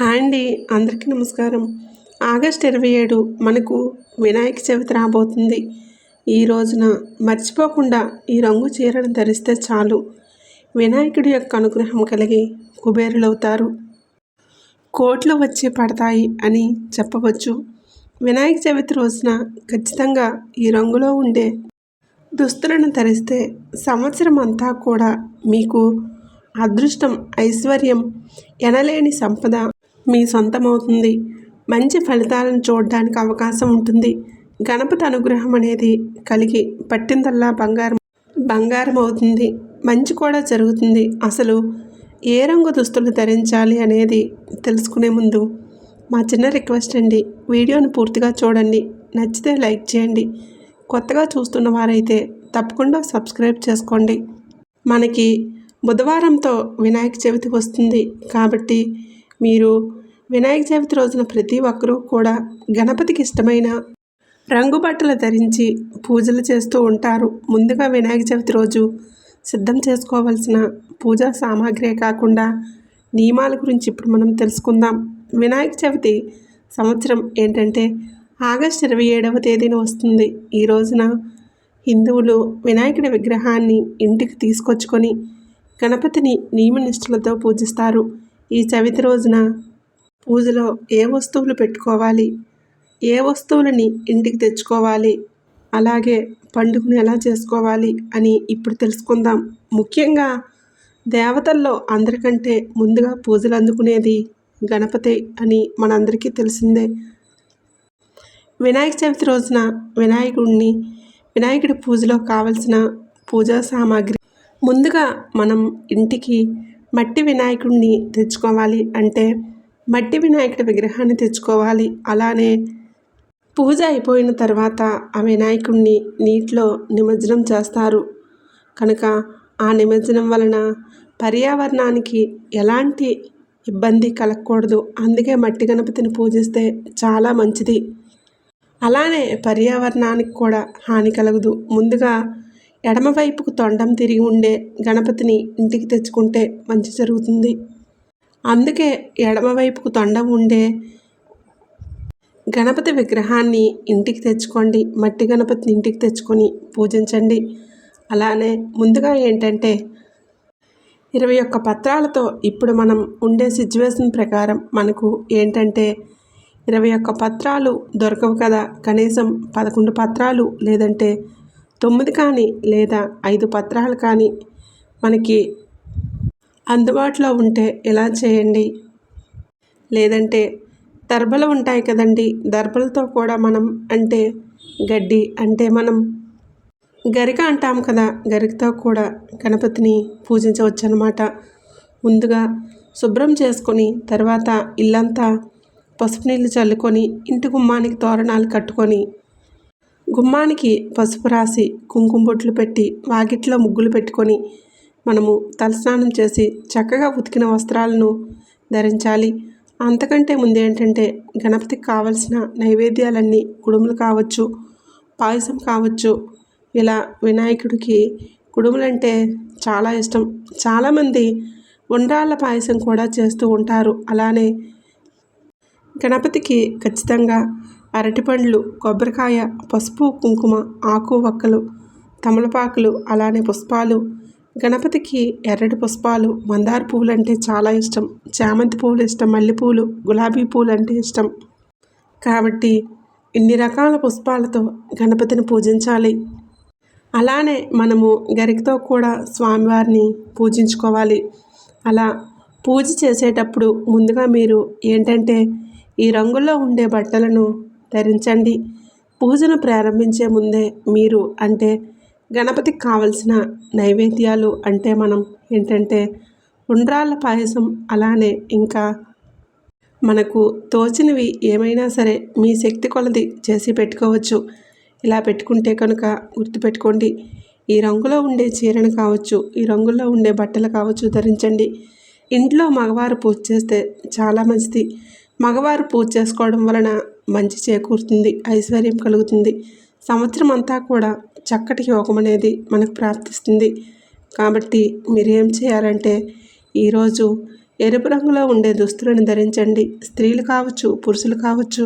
Hi అండి అందరికీ నమస్కారం. ఆగస్ట్ ఇరవై ఏడు మనకు వినాయక చవితి రాబోతుంది. ఈ రోజున మర్చిపోకుండా ఈ రంగు చీరను ధరిస్తే చాలు. వినాయకుడి యొక్క అనుగ్రహం కలిగి కుబేరులవుతారు. కోట్లు వచ్చి పడతాయి అని చెప్పవచ్చు. వినాయక చవితి రోజున ఖచ్చితంగా ఈ రంగులో ఉండే దుస్తులను ధరిస్తే సంవత్సరం అంతా కూడా మీకు అదృష్టం ఐశ్వర్యం ఎనలేని సంపద మీ సొంతమవుతుంది. మంచి ఫలితాలను చూడడానికి అవకాశం ఉంటుంది. గణపతి అనుగ్రహం అనేది కలిగి పట్టిందల్లా బంగారం బంగారం అవుతుంది. మంచి కూడా జరుగుతుంది. అసలు ఏ రంగు దుస్తులు ధరించాలి అనేది తెలుసుకునే ముందు మా చిన్న రిక్వెస్ట్ అండి. వీడియోను పూర్తిగా చూడండి. నచ్చితే లైక్ చేయండి. కొత్తగా చూస్తున్న వారైతే తప్పకుండా సబ్స్క్రైబ్ చేసుకోండి. మనకి బుధవారంతో వినాయక చవితి వస్తుంది కాబట్టి మీరు వినాయక చవితి రోజున ప్రతి ఒక్కరూ కూడా గణపతికి ఇష్టమైన రంగు బట్టలు ధరించి పూజలు చేస్తూ ఉంటారు. ముందుగా వినాయక చవితి రోజు సిద్ధం చేసుకోవాల్సిన పూజా సామాగ్రి కాకుండా నియమాల గురించి ఇప్పుడు మనం తెలుసుకుందాం. వినాయక చవితి సంవత్సరం ఏంటంటే ఆగస్ట్ ఇరవై ఏడవ తేదీన వస్తుంది. ఈ రోజున హిందువులు వినాయకుడి విగ్రహాన్ని ఇంటికి తీసుకొచ్చుకొని గణపతిని నియమనిష్ఠులతో పూజిస్తారు. ఈ చవితి రోజున పూజలో ఏ వస్తువులు పెట్టుకోవాలి? ఏ వస్తువులని ఇంటికి తెచ్చుకోవాలి? అలాగే పండుగను ఎలా చేసుకోవాలి అని ఇప్పుడు తెలుసుకుందాం. ముఖ్యంగా దేవతల్లో అందరికంటే ముందుగా పూజలు అందుకునేది గణపతి అని మనందరికీ తెలిసిందే. వినాయక చవితి రోజున వినాయకుడిని వినాయకుడి పూజలో కావలసిన పూజా సామాగ్రి ముందుగా మనం ఇంటికి మట్టి వినాయకుడిని తెచ్చుకోవాలి అంటే మట్టి వినాయకుడి విగ్రహాన్ని తెచ్చుకోవాలి. అలానే పూజ అయిపోయిన తర్వాత ఆ వినాయకుడిని నీటిలో నిమజ్జనం చేస్తారు. కనుక ఆ నిమజ్జనం వలన పర్యావరణానికి ఎలాంటి ఇబ్బంది కలగకూడదు. అందుకే మట్టి గణపతిని పూజిస్తే చాలా మంచిది. అలానే పర్యావరణానికి కూడా హాని కలగదు. ముందుగా ఎడమవైపుకు తొండం తిరిగి ఉండే గణపతిని ఇంటికి తెచ్చుకుంటే మంచి జరుగుతుంది. అందుకే ఎడమవైపుకు తొండం ఉండే గణపతి విగ్రహాన్ని ఇంటికి తెచ్చుకోండి. మట్టి గణపతిని ఇంటికి తెచ్చుకొని పూజించండి. అలానే ముందుగా ఏంటంటే ఇరవై ఒక్క పత్రాలతో ఇప్పుడు మనం ఉండే సిచ్యువేషన్ ప్రకారం మనకు ఏంటంటే ఇరవై ఒక్క పత్రాలు దొరకవు కదా. కనీసం పదకొండు పత్రాలు లేదంటే తొమ్మిది కానీ లేదా ఐదు పత్రాలు కానీ మనకి అందుబాటులో ఉంటే ఎలా చేయండి? లేదంటే దర్భలు ఉంటాయి కదండి దర్భలతో కూడా మనం అంటే గడ్డి అంటే మనం గరిక అంటాం కదా గరికతో కూడా గణపతిని పూజించవచ్చు అనమాట ముందుగా శుభ్రం చేసుకొని తర్వాత ఇల్లంతా పసుపు నీళ్ళు చల్లుకొని ఇంటి గుమ్మానికి తోరణాలు కట్టుకొని గుమ్మానికి పసుపు రాసి కుంకుమ బొట్లు పెట్టి వాకిట్లో ముగ్గులు పెట్టుకొని మనము తలస్నానం చేసి చక్కగా ఉతికిన వస్త్రాలను ధరించాలి. అంతకంటే ముందేంటంటే గణపతికి కావలసిన నైవేద్యాలన్నీ కుడుములు కావచ్చు పాయసం కావచ్చు. ఇలా వినాయకుడికి కుడుములంటే చాలా ఇష్టం. చాలామంది ఉండ్రాళ్ళ పాయసం కూడా చేస్తూ ఉంటారు. అలానే గణపతికి ఖచ్చితంగా అరటిపండ్లు కొబ్బరికాయ పసుపు కుంకుమ ఆకు వక్కలు తమలపాకులు అలానే పుష్పాలు. గణపతికి ఎర్రటి పుష్పాలు మందార పువ్వులు అంటే చాలా ఇష్టం. చామంతి పువ్వులు ఇష్టం మల్లెపూలు గులాబీ పూలు అంటే ఇష్టం. కాబట్టి ఇన్ని రకాల పుష్పాలతో గణపతిని పూజించాలి. అలానే మనము గరికతో కూడా స్వామివారిని పూజించుకోవాలి. అలా పూజ చేసేటప్పుడు ముందుగా మీరు ఏంటంటే ఈ రంగుల్లో ఉండే బట్టలను ధరించండి. పూజను ప్రారంభించే ముందే మీరు అంటే గణపతికి కావలసిన నైవేద్యాలు అంటే మనం ఏంటంటే ఉండ్రాళ్ళ పాయసం అలానే ఇంకా మనకు తోచినవి ఏమైనా సరే మీ శక్తి కొలది చేసి పెట్టుకోవచ్చు. ఇలా పెట్టుకుంటే కనుక గుర్తుపెట్టుకోండి. ఈ రంగులో ఉండే చీరను కావచ్చు ఈ రంగుల్లో ఉండే బట్టలు కావచ్చు ధరించండి. ఇంట్లో మగవారు పూజ చేస్తే చాలా మంచిది. మగవారు పూజ చేసుకోవడం వలన మంచి చేకూరుతుంది ఐశ్వర్యం కలుగుతుంది. సంవత్సరం అంతా కూడా చక్కటి యోగం అనేది మనకు ప్రాప్తిస్తుంది. కాబట్టి మీరు ఏం చేయాలంటే ఈరోజు ఎరుపు రంగులో ఉండే దుస్తులను ధరించండి. స్త్రీలు కావచ్చు పురుషులు కావచ్చు.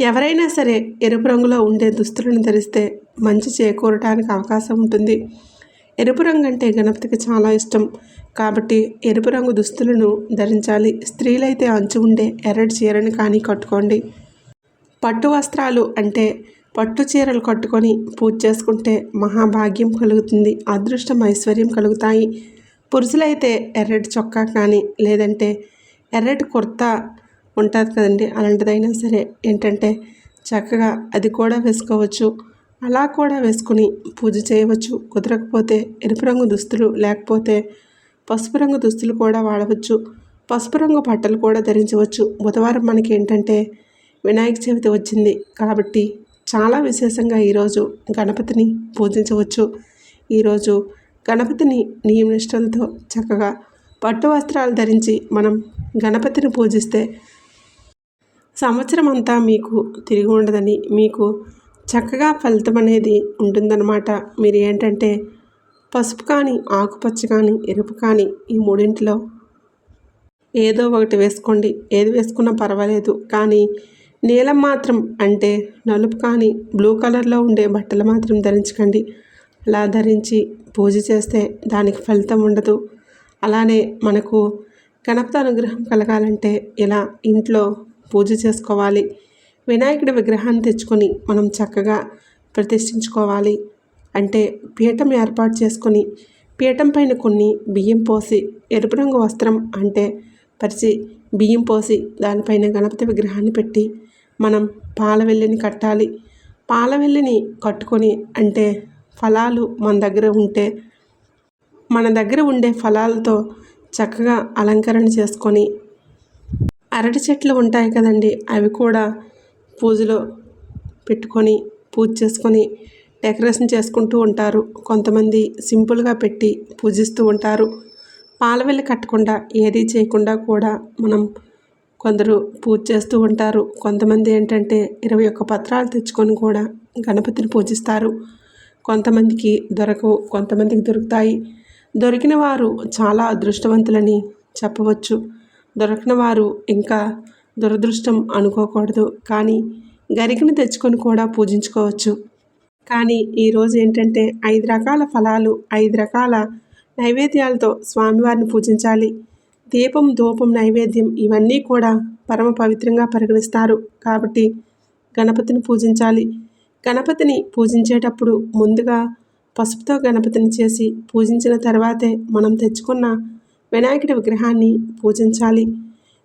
ఎవరైనా సరే ఎరుపు రంగులో ఉండే దుస్తులను ధరిస్తే మంచి చేకూరటానికి అవకాశం ఉంటుంది. ఎరుపు రంగు అంటే గణపతికి చాలా ఇష్టం. కాబట్టి ఎరుపు రంగు దుస్తులను ధరించాలి. స్త్రీలైతే అంచు ఉండే ఎర్రటి చీరని కానీ కట్టుకోండి. పట్టు వస్త్రాలు అంటే పట్టు చీరలు కట్టుకొని పూజ చేసుకుంటే మహాభాగ్యం కలుగుతుంది. అదృష్టం ఐశ్వర్యం కలుగుతాయి. పురుషులైతే ఎర్రటి చొక్కా కానీ లేదంటే ఎర్రటి కుర్తా ఉంటుంది కదండి. అలాంటిదైనా సరే ఏంటంటే చక్కగా అది కూడా వేసుకోవచ్చు. అలా కూడా వేసుకుని పూజ చేయవచ్చు. కుదరకపోతే ఎరుపు రంగు దుస్తులు లేకపోతే పసుపు రంగు దుస్తులు కూడా వాడవచ్చు. పసుపు రంగు బట్టలు కూడా ధరించవచ్చు. బుధవారం మనకి ఏంటంటే వినాయక చవితి వచ్చింది కాబట్టి చాలా విశేషంగా ఈరోజు గణపతిని పూజించవచ్చు. ఈరోజు గణపతిని నియమనిష్టలతో చక్కగా పట్టు వస్త్రాలు ధరించి మనం గణపతిని పూజిస్తే సంవత్సరం అంతా మీకు తిరిగి ఉండదని మీకు చక్కగా ఫలితం అనేది ఉంటుందన్నమాట. మీరు ఏంటంటే పసుపు కానీ ఆకుపచ్చ కానీ ఎరుపు కానీ ఈ మూడింటిలో ఏదో ఒకటి వేసుకోండి. ఏది వేసుకున్నా పర్వాలేదు. కానీ నీలం మాత్రం అంటే నలుపు కానీ బ్లూ కలర్లో ఉండే బట్టలు మాత్రం ధరించకండి. అలా ధరించి పూజ చేస్తే దానికి ఫలితం ఉండదు. అలానే మనకు గణపతి అనుగ్రహం కలగాలంటే ఇలా ఇంట్లో పూజ చేసుకోవాలి. వినాయకుడి విగ్రహాన్ని తెచ్చుకొని మనం చక్కగా ప్రతిష్ఠించుకోవాలి. అంటే పీఠం ఏర్పాటు చేసుకొని పీఠం పైన కొన్ని బియ్యం పోసి ఎరుపు రంగు వస్త్రం అంటే పరిచి బియ్యం పోసి దానిపైన గణపతి విగ్రహాన్ని పెట్టి మనం పాలవెల్లిని కట్టాలి. పాలవెల్లిని కట్టుకొని అంటే ఫలాలు మన దగ్గర ఉంటే మన దగ్గర ఉండే ఫలాలతో చక్కగా అలంకరణ చేసుకొని అరటి చెట్లు ఉంటాయి కదండి అవి కూడా పూజలో పెట్టుకొని పూజ చేసుకొని డెకరేషన్ చేసుకుంటూ ఉంటారు. కొంతమంది సింపుల్గా పెట్టి పూజిస్తూ ఉంటారు. పాలవెల్లి కట్టకుండా ఏది చేయకుండా కూడా మనం కొందరు పూజ చేస్తూ ఉంటారు. కొంతమంది ఏంటంటే ఇరవై ఒక్క పత్రాలు తెచ్చుకొని కూడా గణపతిని పూజిస్తారు. కొంతమందికి దొరకవు కొంతమందికి దొరుకుతాయి. దొరికిన వారు చాలా అదృష్టవంతులని చెప్పవచ్చు. దొరకని వారు ఇంకా దురదృష్టం అనుకోకూడదు. కానీ గరికను తెచ్చుకొని కూడా పూజించుకోవచ్చు. కానీ ఈరోజు ఏంటంటే ఐదు రకాల ఫలాలు ఐదు రకాల నైవేద్యాలతో స్వామివారిని పూజించాలి. దీపం ధూపం నైవేద్యం ఇవన్నీ కూడా పరమ పవిత్రంగా పరిగణిస్తారు. కాబట్టి గణపతిని పూజించాలి. గణపతిని పూజించేటప్పుడు ముందుగా పసుపుతో గణపతిని చేసి పూజించిన తర్వాతే మనం తెచ్చుకున్న వినాయకుడి విగ్రహాన్ని పూజించాలి.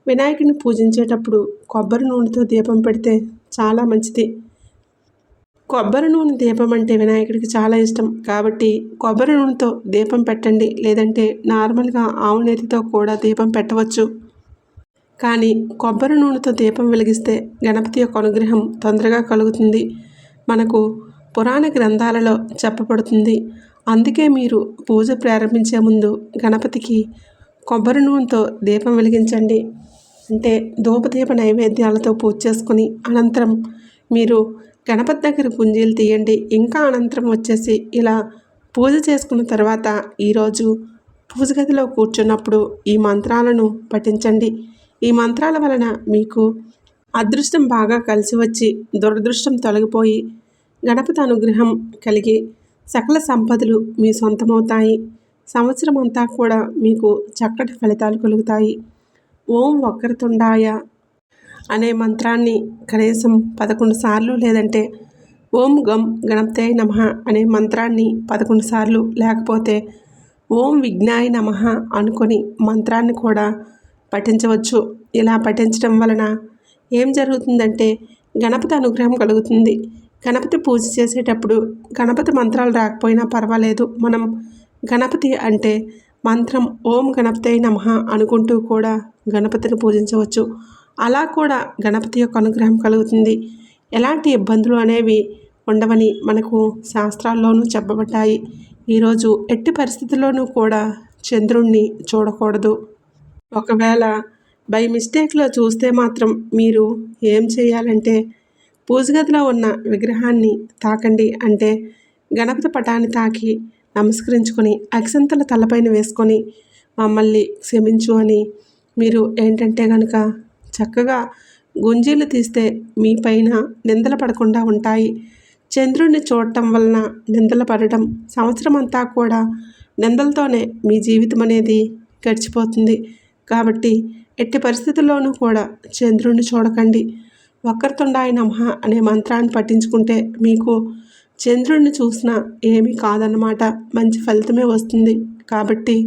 వినాయకుడిని పూజించేటప్పుడు కొబ్బరి నూనెతో దీపం పెడితే చాలా మంచిది. కొబ్బరి నూనె దీపం అంటే వినాయకుడికి చాలా ఇష్టం. కాబట్టి కొబ్బరి నూనెతో దీపం పెట్టండి. లేదంటే నార్మల్గా ఆవు నేతితో కూడా దీపం పెట్టవచ్చు. కానీ కొబ్బరి నూనెతో దీపం వెలిగిస్తే గణపతి యొక్క అనుగ్రహం తొందరగా కలుగుతుంది. మనకు పురాణ గ్రంథాలలో చెప్పబడుతుంది. అందుకే మీరు పూజ ప్రారంభించే ముందు గణపతికి కొబ్బరి నూనెతో దీపం వెలిగించండి. అంటే ధూపదీప నైవేద్యాలతో పూజ చేసుకుని అనంతరం మీరు గణపతి దగ్గర గుంజీలు తీయండి. ఇంకా అనంతరం వచ్చేసి ఇలా పూజ చేసుకున్న తర్వాత ఈరోజు పూజ గదిలో కూర్చున్నప్పుడు ఈ మంత్రాలను పఠించండి. ఈ మంత్రాల వలన మీకు అదృష్టం బాగా కలిసి వచ్చి దురదృష్టం తొలగిపోయి గణపతి అనుగ్రహం కలిగి సకల సంపదలు మీ సొంతమవుతాయి. సంవత్సరం అంతా కూడా మీకు చక్కటి ఫలితాలు కలుగుతాయి. ఓం వక్రతుండాయ అనే మంత్రాన్ని కనీసం పదకొండు సార్లు లేదంటే ఓం గం గణప్తే నమ అనే మంత్రాన్ని పదకొండు సార్లు లేకపోతే ఓం విజ్ఞాయ నమ అనుకొని మంత్రాన్ని కూడా పఠించవచ్చు. ఇలా పఠించడం వలన ఏం జరుగుతుందంటే గణపతి అనుగ్రహం కలుగుతుంది. గణపతి పూజ చేసేటప్పుడు గణపతి మంత్రాలు రాకపోయినా పర్వాలేదు. మనం గణపతి అంటే మంత్రం ఓం గణపతి నమ అనుకుంటూ కూడా గణపతిని పూజించవచ్చు. అలా కూడా గణపతి యొక్క అనుగ్రహం కలుగుతుంది. ఎలాంటి ఇబ్బందులు అనేవి ఉండవని మనకు శాస్త్రాల్లోనూ చెప్పబడ్డాయి. ఈరోజు ఎట్టి పరిస్థితుల్లోనూ కూడా చంద్రుణ్ణి చూడకూడదు. ఒకవేళ బై మిస్టేక్లో చూస్తే మాత్రం మీరు ఏం చేయాలంటే పూజగదిలో ఉన్న విగ్రహాన్ని తాకండి. అంటే గణపతి పటాన్ని తాకి నమస్కరించుకొని అక్షంతల తలపైన వేసుకొని మమ్మల్ని క్షమించు అని మీరు ఏంటంటే కనుక చక్కగా గుంజీలు తీస్తే మీ పైన నిందలు పడకుండా ఉంటాయి. చంద్రుడిని చూడటం వలన నిందలు పడటం సంవత్సరం అంతా కూడా నిందలతోనే మీ జీవితం అనేది గడిచిపోతుంది. కాబట్టి ఎట్టి పరిస్థితుల్లోనూ కూడా చంద్రుడిని చూడకండి. వక్రతుండాయ నమః అనే మంత్రాన్ని పట్టించుకుంటే మీకు చంద్రుడిని చూసినా ఏమీ కాదన్నమాట. మంచి ఫలితమే వస్తుంది కాబట్టి.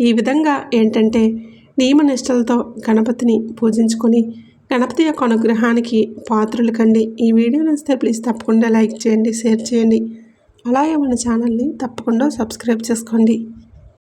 ఈ విధంగా ఏంటంటే నియమనిష్టలతో గణపతిని పూజించుకొని గణపతి యొక్క అనుగ్రహానికి పాత్రలు కండి. ఈ వీడియో నచ్చితే ప్లీజ్ తప్పకుండా లైక్ చేయండి షేర్ చేయండి. అలాగే మన ఛానల్ని తప్పకుండా సబ్స్క్రైబ్ చేసుకోండి.